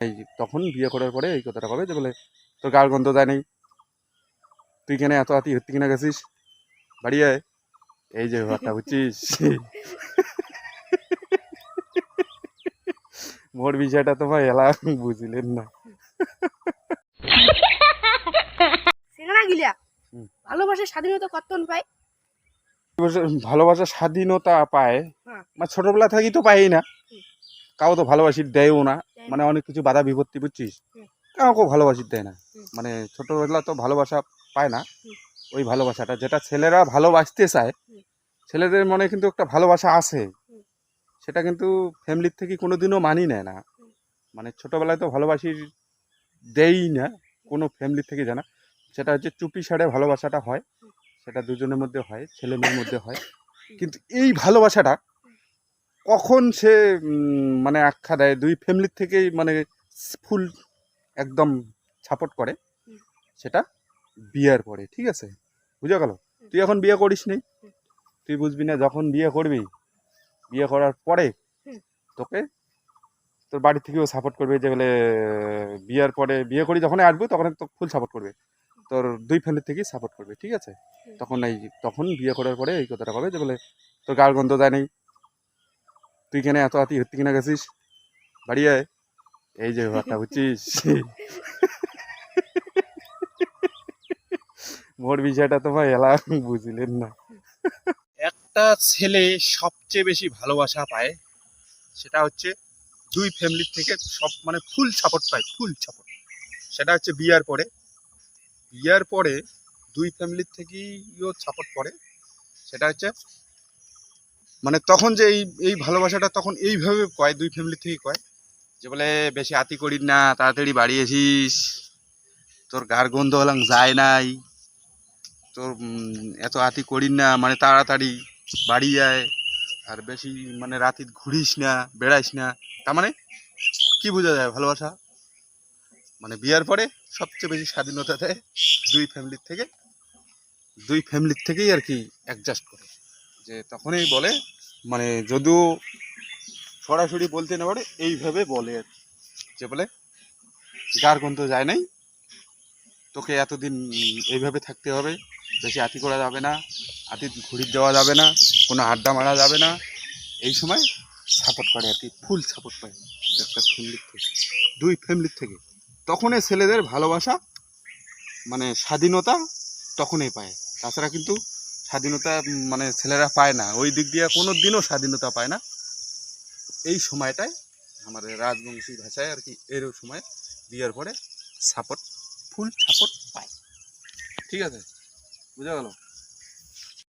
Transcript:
এই তখন বিয়ে করার পরে এই কথাটা হবে যে বলে তোর গার গন্ধ যায় নাই। তুই কেন এত হাতি হত্যি কিনা গেছিস? বাড়ি আয়। এই যে ব্যাপারটা বুঝছিস? মোর বিষয়টা তো ভাই এলা বুঝলেন না। সিঙ্গারা গিলা হুম। ভালোবাসার স্বাধীনতা কতক্ষণ পাই ভালোবাসার স্বাধীনতা পায়। হ্যাঁ। মানে ছোটবেলা থেকেই তো পাই না। কাউ তো ভালোবাসি দেয়ও না। দেয় মানে অনেক কিছু বাধা বিপত্তি বুঝছিস। কাউকে ভালোবাসি দেয় না? মানে ছোটবেলা তো ভালোবাসা পায় না। ওই ভালোবাসাটা যেটা ছেলেরা ভালোবাসতে চায় ছেলেদের মনে কিন্তু একটা ভালোবাসা আছে। সেটা কিন্তু ফ্যামিলির থেকে কোনোদিনও মানি নেয় না। মানে ছোটবেলায় তো ভালোবাসি দেই না কোনো ফ্যামিলির থেকে জানা সেটা হচ্ছে চুপি সারে ভালোবাসাটা হয় সেটা দুজনের মধ্যে হয় ছেলে মেয়ের মধ্যে হয়। কিন্তু এই ভালোবাসাটা কখন সে মানে আখ্যা দেয়? দুই ফ্যামিলির থেকেই মানে ফুল একদম সাপোর্ট করে। সেটা বিয়ের পরে ঠিক আছে? বুঝা গেল? তুই এখন বিয়ে করিস নি? তুই বুঝবি না যখন বিয়ে করবি বিয়ে করার পরে তোকে তোর বাড়ি থেকেও সাপোর্ট করবে যে বলে বিয়ের পরে বিয়ে করি যখন আসব তখন তো ফুল সাপোর্ট করবে। তোর দুই ফ্যামিলি থেকেই সাপোর্ট করবে ঠিক আছে? তখন এই তখন বিয়ে করার পরে এই কথাটা হবে যে বলে তোর গার গন্ধ যায় নাই। তুই কেন এত হাতি হত্যি কিনা গেছিস? বাড়ি আয়। এই যে ব্যাপারটা বুঝছিস? মোর বিষয়টা তো ভাই এলা, বুঝলেন না। একটা ছেলে সবচেয়ে বেশি ভালোবাসা পায়, সেটা হচ্ছে দুই ফ্যামিলির থেকে সব মানে ফুল সাপোর্ট পায় ফুল সাপোর্ট সেটা হচ্ছে বিয়ার পরে। বিয়ার পরে দুই ফ্যামিলির থেকেইও সাপোর্ট করে। সেটা হচ্ছে মানে তখন যে এই এই ভালোবাসাটা তখন এইভাবে কয়, দুই ফ্যামিলি থেকে কয়? যে বলে, বেশি আতি করিস না, তাড়াতাড়ি বাড়ি এসিস। তোর গার গন্ধ হলাম যায় নাই। তোর এত আতি করিস না মানে তাড়াতাড়ি বাড়ি যায় আর বেশি মানে রাতে ঘুরিস না, বেড়াইস না। তার মানে কি বোঝা যায় ভালোবাসা? মানে বিয়ার পরে সবচেয়ে বেশি স্বাধীনতা দেয় দুই ফ্যামিলির থেকে, দুই ফ্যামিলির থেকেই আর কি অ্যাডজাস্ট করে। যে তখনই বলে মানে যদিও সরাসরি বলতে না পারে, এইভাবে বলে যে বলে গার গন্ধ যায় নাই, তোকে এতদিন এইভাবে থাকতে হবে, বেশি আতি করা যাবে না, আতি ঘুরি দেওয়া যাবে না, কোনো আড্ডা মারা যাবে না। এই সময় সাপোর্ট করে আর কি ফুল সাপোর্ট পায় একটা ফ্যামিলির থেকে, দুই ফ্যামিলির থেকে। তখনই ছেলেদের ভালোবাসা মানে স্বাধীনতা তখনই পায়। তাছাড়া কিন্তু স্বাধীনতা মানে ছেলেরা পায় না। ওই দিক দিয়ে কোনো দিনও স্বাধীনতা পায় না। এই সময়টায় আমাদের রাজবংশী ভাষায় আর কি এর সময় বিয়ের পরে সাপোর্ট ফুল সাপোর্ট পায়। ঠিক আছে? বুঝা গেল?